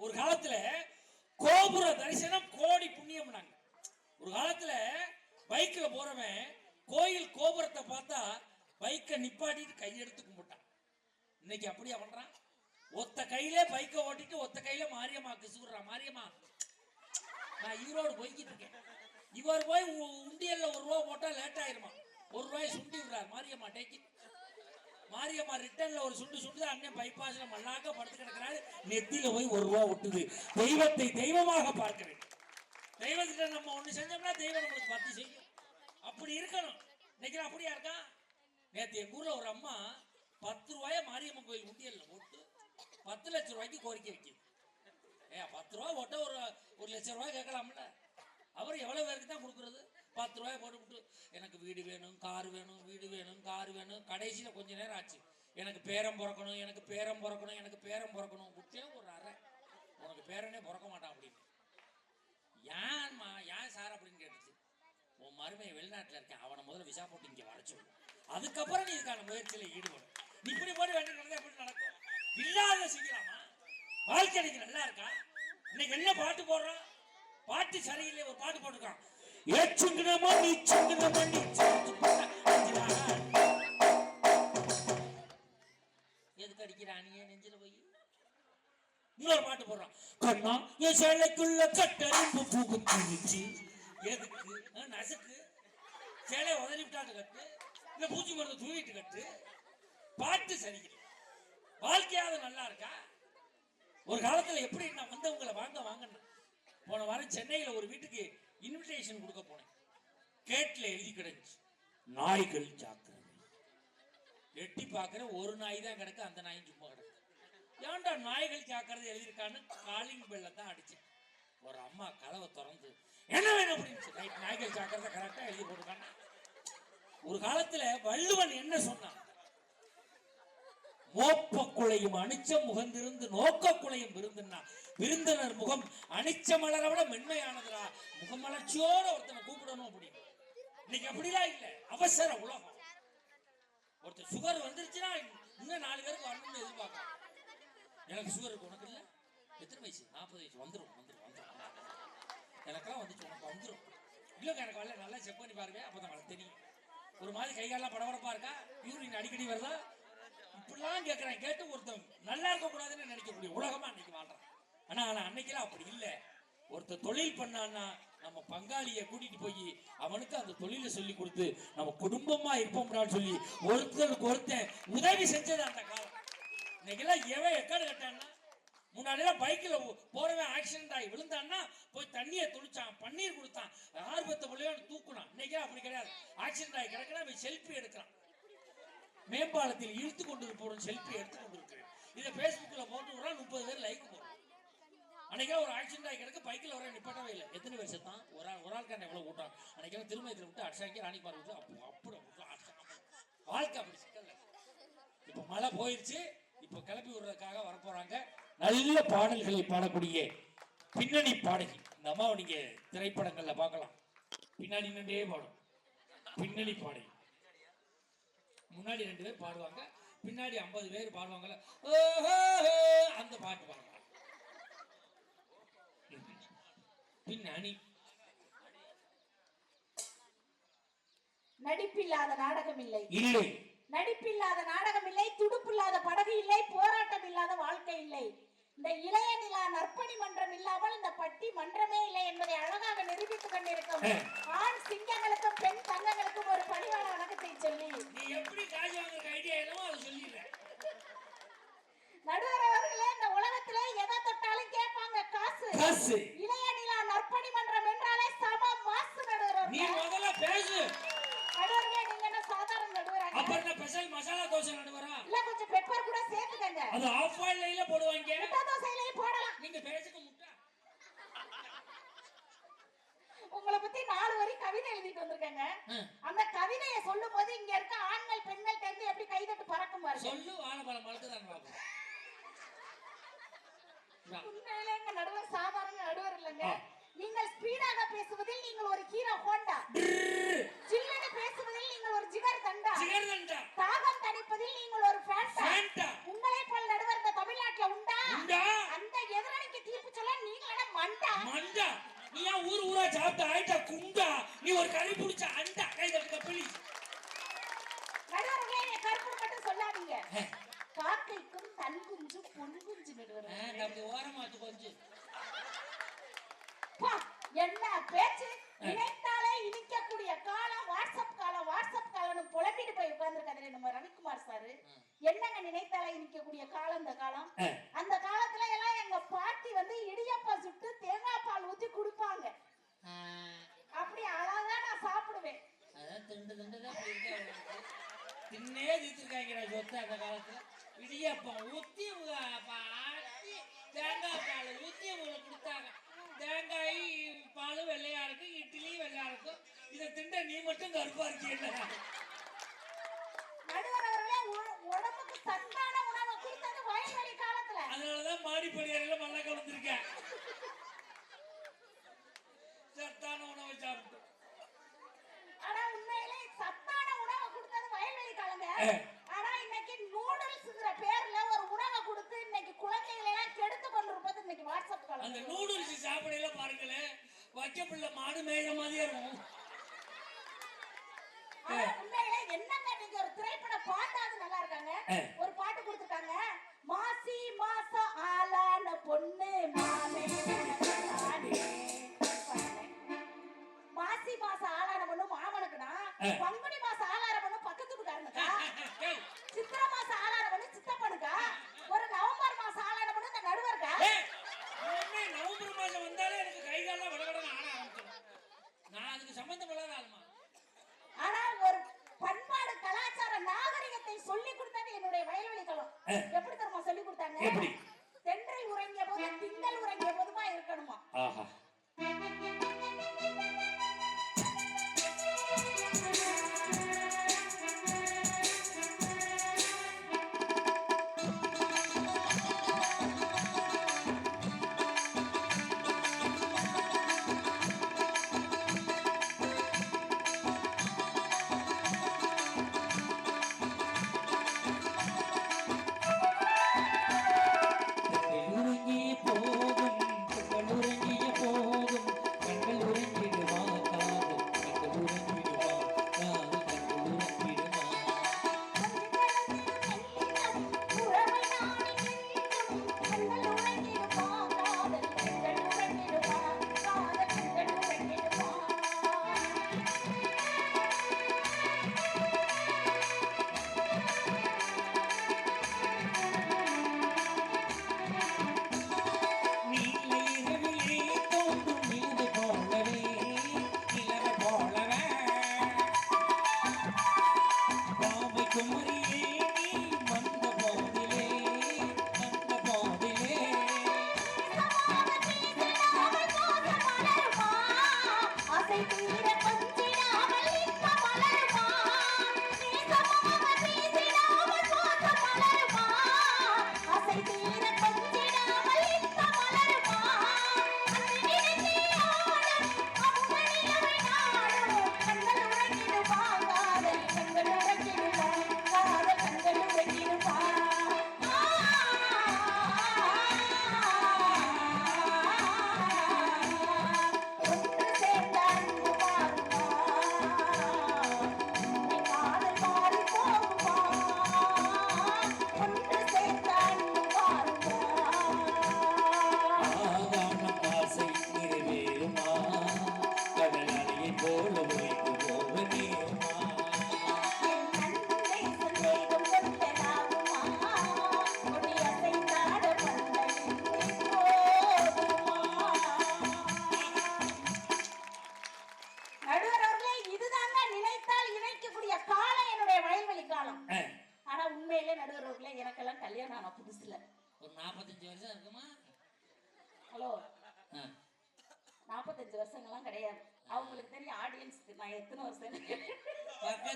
ஒரு காலத்துல கோபுர தரிசனம் கோடி புண்ணியம்னாங்க. ஒரு காலத்துல பைக்ல போறவன் கோயில் கோபுரத்தை பார்த்தா பைக்கை நிப்பாட்டிட்டு கையெடுத்து கும்பிட்டான். இன்னைக்கு அப்படியா பண்றான்? ஒத்த கையிலே பைக்கை ஓட்டிட்டு ஒத்த கையில மாரியம்மாக்கு சூடுறான் மாரியம்மா நான் ஈரோடு போய்கிட்டு இருக்கேன். இவர் போய் உ- உண்டியல்ல ஒரு ரூபா போட்டா லேட் ஆயிருமா? ஒரு ரூபாய் சுண்டி விடுறார். மாரியம்மா டேக்கி மாரியம்மா ரிட்டர்ன்ல ஒரு சுண்டு சுண்டு அண்ணன் பைபாஸ்ல மல்லாக்க படுத்து கிடக்கிறாரு. நெத்தியில போய் ஒரு ரூபா விட்டுது தெய்வத்தை தெய்வமாக பார்க்க வேண்டும் தெய்வத்திட்ட நம்ம ஒண்ணு செஞ்சோம்னா தெய்வம் நம்மளுக்கு பத்து செய்யும். அப்படி இருக்கணும். இன்னைக்கு அப்படியா இருக்கா? நேற்று எங்க ஊர்ல ஒரு அம்மா பத்து ரூபாய மாரியம்மன் கோயில் உண்டியல்ல போட்டு பத்து லட்சம் ரூபாய்க்கு கோரிக்கை வைக்கிது. ஏ பத்து ரூபா போட்ட ஒரு ஒரு லட்சம் ரூபாய் கேட்கலாம்ல. அவர் எவ்வளோ பேருக்கு தான் கொடுக்குறது? பத்து ரூபாய் போட்டுவிட்டு எனக்கு வீடு வேணும் கார் வேணும் வீடு வேணும் கார் வேணும். கடைசியில் கொஞ்ச நேரம் ஆச்சு. எனக்கு பேரம் பிறக்கணும் எனக்கு பேரம் பிறக்கணும் எனக்கு பேரம் பிறக்கணும். விட்டே ஒரு அறை. உனக்கு பேரனே பிறக்க மாட்டான் அப்படின்னு. ஏன்மா ஏன் சார் அப்படின்னு கேட்டுச்சு. உன் மருமையை வெளிநாட்டில் இருக்கேன். அவனை முதல்ல விசா போட்டு இங்கே வர சொல்லு. அதுக்கப்புறம் நீ இதுக்கான முயற்சியில் ஈடுபடும் நீ இப்படி போட்டு நடந்தா எப்படி நடக்கும்? இல்லாத செய்யலாமா? வாழ்க்கை இன்னைக்கு நல்லா இருக்கா? இன்னைக்கு என்ன பாட்டு போடுறான்? பாட்டு சரியில்லை ஒரு பாட்டு போட்டிருக்கான். ஏச்சுங்கினமோ நீ சுங்கினமோ நீ எதுக்கு அடிக்கிறானியே நெஞ்சில போய்? இன்னொரு பாட்டு போடுறான். கண்ணா என் சேலைக்குள்ள கட்டறிம்பு பூகுச்சு எதுக்கு? ஆ, நசுக்கு. சேலை உதறி விட்டாட்டு கட்டு. இந்த பூச்சி மருந்து தூவிட்டு கட்டு. பாட்டு சரியில்லை வாழ்க்கையாவது நல்லா இருக்கா? ஒரு காலத்துல எப்படி நான் வந்தவங்களை வாங்க வாங்கினேன். போன வாரம் சென்னையில ஒரு வீட்டுக்கு இன்விடேஷன் கொடுக்க போனேன். கேட்ல எழுதி கிடந்துச்சு. நாய்கள் ஜாக்கிரதை. எட்டி பார்க்குற ஒரு நாய் தான் கிடக்கு அந்த நாயும் சும்மா கிடக்கு. ஏன்டா நாய்கள் ஜாக்கிரதை எழுதியிருக்கான்னு காலிங் பெல்ல தான் அடித்தேன். ஒரு அம்மா கதவை திறந்து என்ன வேணும்? அப்படின்னு ரைட் நாய்கள் ஜாக்கிரதை கரெக்டாக எழுதி போட்டுருக்காங்க. ஒரு காலத்தில் வள்ளுவன் என்ன சொன்னான்? மோப்ப குலையும் அணிச்சம் முகந்திருந்து நோக்க குலையும் விருந்துன்னா விருந்தினர் முகம் அணிச்ச மலரை விட முகம் முகமலர்ச்சியோட ஒருத்தனை கூப்பிடணும் அப்படின்னு. இன்னைக்கு அப்படிலாம் இல்லை. அவசர உலகம். ஒருத்தர் சுகர் வந்துருச்சுன்னா இன்னும் நாலு பேருக்கு வரணும்னு எதிர்பார்க்கலாம் எனக்கு சுகர் இருக்கு உனக்கு இல்லை? எத்தனை வயசு? நாற்பது வயசு. வந்துரும் வந்துரும் வந்துடும் எனக்கெல்லாம் வந்துச்சு உனக்கு வந்துடும் இல்லைங்க எனக்கு வரல. நல்லா செக் பண்ணி பாருங்க அப்போ தான் தெரியும். ஒரு மாதிரி கை காலெல்லாம் இருக்கா? யூரின் அடிக்கடி வருதா? இப்படிலாம் கேட்கறேன் கேட்டு ஒருத்தன் நல்லா இருக்க கூடாதுன்னு நினைக்கக்கூடிய உலகமா அன்னைக்கு வாழ்றான். ஆனா ஆனா அன்னைக்கெல்லாம் அப்படி இல்லை. ஒருத்தர் தொழில் பண்ணான்னா நம்ம பங்காளியை கூட்டிட்டு போய் அவனுக்கு அந்த தொழிலை சொல்லி கொடுத்து நம்ம குடும்பமா இருப்போம்டான்னு சொல்லி ஒருத்தருக்கு ஒருத்தன் உதவி செஞ்சது அந்த காலம். இன்னைக்கெல்லாம் எவன் எக்காடு கட்டான்னா முன்னாடியெல்லாம் பைக்கில் போறவன் ஆக்சிடென்ட் ஆகி விழுந்தான்னா போய் தண்ணியை துளிச்சான் பன்னீர் கொடுத்தான் ஆர்வத்தை பிள்ளையோட தூக்குனான். இன்னைக்கே அப்படி கிடையாது. ஆக்சிடென்ட் ஆகி கிடக்குனா அவன் செல்ஃபி எடுக்கிறான். மேம்பாலத்தில் இழுத்து கொண்டு போறோம் செல்ஃபி எடுத்து கொண்டு இருக்கிறேன் இதை ஃபேஸ்புக்கில் போட்டு விடுறா முப்பது பேர் லைக் போடுறோம் அன்னைக்கே ஒரு ஆக்சிடென்ட் ஆகி கிடக்கு பைக்கில் வர நிப்பாட்டவே இல்லை. எத்தனை பேர் செத்தான்? ஒரு ஆள் ஒரு ஆளுக்கான எவ்வளோ கூட்டம் அன்னைக்கெல்லாம் திருமயத்தில் விட்டு ராணி ராணிப்பார் விட்டு அப்போ அப்படி வாழ்க்கை அப்படி சிக்கல்ல இப்போ மழை போயிடுச்சு இப்போ கிளப்பி விடுறதுக்காக வரப்போறாங்க. நல்ல பாடல்களை பாடக்கூடிய பின்னணி பாடகி. இந்த அம்மாவை நீங்கள் திரைப்படங்களில் பார்க்கலாம். பின்னாடி நின்றே பாடும். பின்னணி பாடகி. முன்னாடி ரெண்டு பேர் பாடுவாங்க பின்னாடி ஐம்பது பேர் பாடுவாங்கல்ல. அந்த பாட்டு பாடுவாங்க. பின்னணி. நடிப்பில்லாத நாடகம் இல்லை. இல்லை. நடிப்பில்லாத நாடகம் இல்லை துடுப்பில்லாத படகு இல்லை போராட்டம் இல்லாத வாழ்க்கை இல்லை. இந்த இளைய நிலா நற்பணி மன்றம் இல்லாமல் இந்த பட்டி மன்றமே இல்லை என்பதை அழகாக நிரூபித்துக் கொண்டிருக்கும் ஆண் சிங்கங்களுக்கும் பெண் தங்கங்களுக்கும் ஒரு பணிவான வணக்கத்தை சொல்லி நீ எப்படி காசு வாங்குற ஐடியா என்னவோ அதை சொல்லிடுறேன். நடுவர் அவர்களே இந்த உலகத்திலே எதை தொட்டாலும் கேட்பாங்க காசு. காசு இளைய நிலா நற்பணி மன்றம் என்றாலே சம மாசு நடுவர் நீ முதல்ல பேசு நடுவர்களே நீங்க என்ன சாதாரண நடுவராங்க அப்புறம் என்ன ஸ்பெஷல் மசாலா தோசை நடுவரா இல்ல கொஞ்சம் பெப்பர் கூட சேர்த்துக்கங்க அது ஆஃப் ஆயில்ல போடுவாங்க முட்டை தோசையிலையும் போடலாம் நீங்க பேசுக்கு முட்டை உங்களை பத்தி நாலு வரி கவிதை எழுதிட்டு வந்திருக்கேங்க ஆ. அந்த கவிதையை சொல்லும் போது இங்க இருக்க ஆண்கள் பெண்கள் தெரிந்து எப்படி கைதட்டு பறக்கும் பாருங்க. சொல்லு வாழைப்பழம் மழுக்குதான் பாப்போம் வா. உண்மையிலே எங்க நடுவர் சாதாரண நடுவர் இல்லைங்க. நீங்கள் ஸ்பீடாக பேசுவதில் நீங்கள் ஒரு ஹீரோ ஹோண்டா. சில்லென பேசுவதில் நீங்கள் ஒரு ஜிகர் தண்டா. சிகர்தண்டா தாகம் தணிப்பதில் நீங்கள் ஒரு ஃபேண்டா. உங்களை போல் நடுவர் இந்த தமிழ்நாட்டுல உண்டா? அந்த எதிரணிக்கு தீ சாப்பிட்டு ஆயிட்டா குண்டா. நீ ஒரு கறி பிடிச்ச அண்டா. கை தட்டுக்க பிளி நடுவர்களே நீ கருப்பு மட்டும் சொல்லாதீங்க. காக்கைக்கும் தன் குஞ்சு பொன் குஞ்சு அப்படி ஓரமாத்து கொஞ்சம் என்ன பேச்சு? நினைத்தாலே இனிக்கக்கூடிய காலம் வாட்ஸ்அப் காலம் வாட்ஸ்அப் காலம்னு புலம்பிட்டு போய் உட்கார்ந்துருக்காரு நம்ம ரவிக்குமார் சாரு? என்னங்க நினைத்தாலே இனிக்கக்கூடிய காலம் இந்த காலம்? அந்த காலத்துல எல்லாம் எங்க பாட்டி வந்து இடியப்பா சுட்டு ஊத்தி குடுப்பாங்க. அப்படி அழகா நான் சாப்பிடுவேன். அதான் திண்டு திண்டு தான். தின்னே தீர்த்துருக்காங்கடா சொத்து அந்த காலத்துல. இடியப்பம் ஊத்தி பாட்டி தேங்காய் பால் ஊத்தி உங்களுக்கு கொடுத்தாங்க. தேங்காய் பால் வெள்ளையா இருக்கும் இட்லி வெள்ளையா இருக்கும். இதை திண்ட நீ மட்டும் கருப்பா இருக்கீல்ல நடுவர் அவர்களே உ- உடம்புக்கு சத்தான உணவை கொடுத்தது வயல்வெளி காலத்துல அதனாலதான் மாடிப்படி அறையில மண்ணை கலந்துருக்கேன் சத்தான உணவை சாப்பிட்டு ஆனா உண்மையிலே சத்தான உணவை கொடுத்தது வயல்வெளி காலங்க ஆ. ஆனா இன்னைக்கு நூடுல்ஸ்ங்கிற பேர்ல ஒரு உணவை கொடுத்து இன்னைக்கு குழந்தைகளை எல்லாம் கெடுத்து கொண்டிருப்பது இன்னைக்கு வாட்ஸ்அப் அந்த காலம் நூடுல்ஸ் சாப்பிடையில பாருங்களேன் வைக்க பிள்ளை மாடு மேய்ற மாதிரியே இருக்கும் என்னங்க நீங்க ஒரு திரைப்பட பாட்டாவது நல்லா இருக்காங்க. ஒரு பாட்டு கொடுத்துருக்காங்க மாசி மாசம் ஆளான பொண்ணு மாமே. மாசி மாசம் ஆளான பொண்ணு மாமனுக்குனா. பங்குனி மாசம் ஆளான ஏய், சித்திரை மாசம் ஆளான பொண்ணு சித்தப்பனுக்கா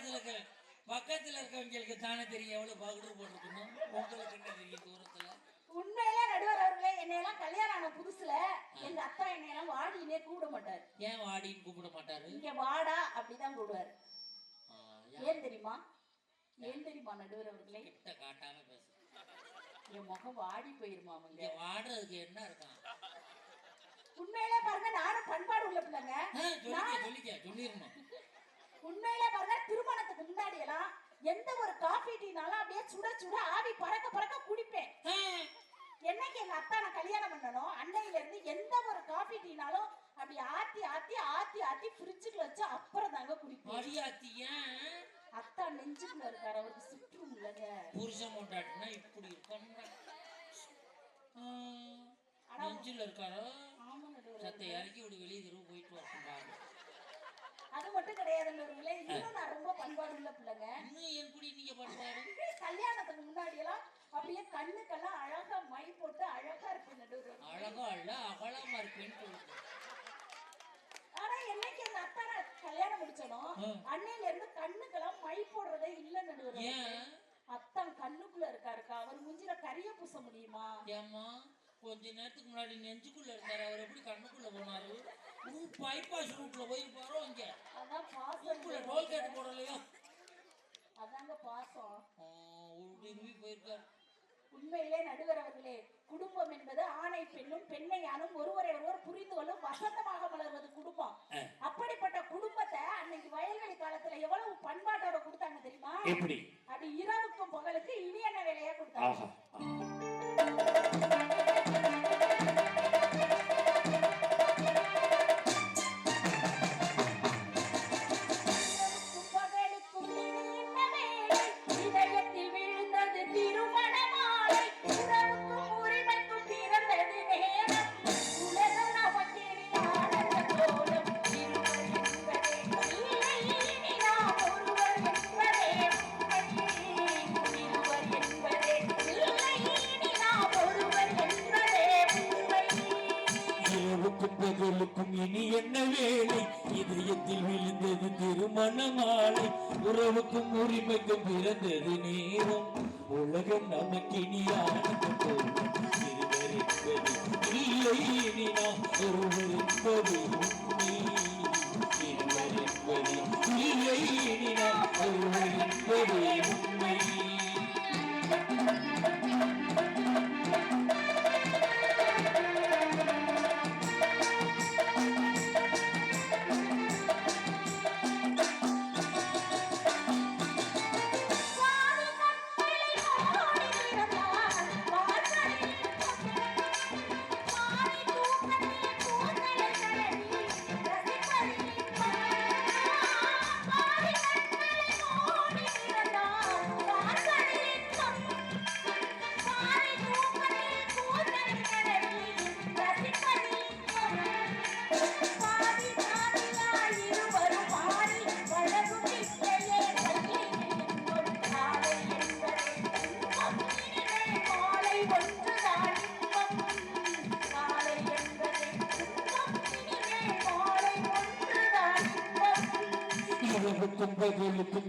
பக்கத்துல இருக்க பக்கத்துல இருக்கவங்களுக்கு தானே தெரியும் எவ்வளவு பகுடு போட்டிருக்கணும் உங்களுக்கு என்ன தெரியும் தூரத்துல? உண்மையிலே நடுவர் அவர்களே என்னையெல்லாம் கல்யாணம் ஆன புதுசுல எங்க அத்தா என்னையெல்லாம் வாடினே கூப்பிட மாட்டாரு. ஏன் வாடின்னு கூப்பிட மாட்டாரு? இங்க வாடா அப்படிதான் கூடுவாரு ஆ, ஏன் தெரியுமா? ஏன் தெரியுமா நடுவர் அவர்களே? கிட்ட காட்டாம பேசு. என் முகம் வாடி போயிருமா அவங்க? வாடுறதுக்கு என்ன இருக்கான் உண்மையிலே பாருங்க நானும் பண்பாடு உள்ள பிள்ளைங்க. சொல்லிக்க சொல்லிக்க சொல்லிடணும் உண்மையிலே பாருங்க திருமணத்துக்கு முன்னாடி எல்லாம் எந்த ஒரு காஃபி டீனாலும் அப்படியே சுட சுட ஆவி பறக்க பறக்க குடிப்பேன். என்னைக்கு எங்க அத்தா நான் கல்யாணம் பண்ணனோ அன்னையில இருந்து எந்த ஒரு காஃபி டீனாலும் அப்படி ஆத்தி ஆத்தி ஆத்தி ஆத்தி ஃப்ரிட்ஜுக்குள்ள வச்சு அப்புறம் தாங்க குடிப்பேன். அடியாத்தி ஏன் அத்தா நெஞ்சுக்குள்ள இருக்காரு அவருக்கு சுற்றும் இல்லைங்க புருஷன் கொண்டாட்டினா இப்படி இருக்கணும்டா ஆ, நெஞ்சில் இருக்காரோ. சத்தை இறக்கி விடு வெளியே தெருவு போயிட்டு வரட்டும் அது மட்டும் கிடையாது நடுவர்களே இன்னும் நான் ரொம்ப பண்பாடு உள்ள பிள்ளைங்க. இன்னும் எப்படி நீங்க பண்ணுவாரு கல்யாணத்துக்கு முன்னாடி எல்லாம் அப்படியே கண்ணுக்கெல்லாம் அழகா மை போட்டு அழகா இருப்பேன் நடுவர் அழகா இல்ல அகலமா இருப்பேன்னு சொல்லுங்க. ஆனா என்னைக்கு எங்க அத்தா நான் கல்யாணம் முடிச்சனோ. அன்னையில இருந்து கண்ணுக்கெல்லாம் மை போடுறதே இல்ல நடுவர் ஏன்? அத்தான் கண்ணுக்குள்ள இருக்காருக்கா அவர் முஞ்சில கரிய பூச முடியுமா? ஏம்மா கொஞ்ச நேரத்துக்கு முன்னாடி நெஞ்சுக்குள்ள இருந்தாரு அவர் எப்படி கண்ணுக்குள்ள போனாரு? பைபாஸ் ரூட்ல போயிருப்பாரோ இங்க? அதான் பாசம். டோல்கேட் போடலையோ? அதாங்க பாசம். டிகிரி போயிருக்காரு. உண்மையிலே நடுவர் அவர்களே குடும்பம் என்பது ஆணை பெண்ணும் பெண்ணை ஆணும் ஒருவரை ஒருவர் புரிந்து கொள்ளும் வசந்தமாக மலர்வது குடும்பம். அப்படிப்பட்ட குடும்பத்தை அன்னைக்கு வயல்வெளி காலத்துல எவ்வளவு பண்பாட்டோட கொடுத்தாங்க தெரியுமா? அப்படி இரவுக்கும் பகலுக்கு இனி என்ன வேலையா கொடுத்தாங்க. உறவுக்கும் உரிமைக்கும் பிறந்தது நேரம். உலகம் நமக்கு இனி இல்லை இனி நாம் ஒருவர் இல்லை இனி நாம் உண்மை. ഒമ്പതിലെത്തും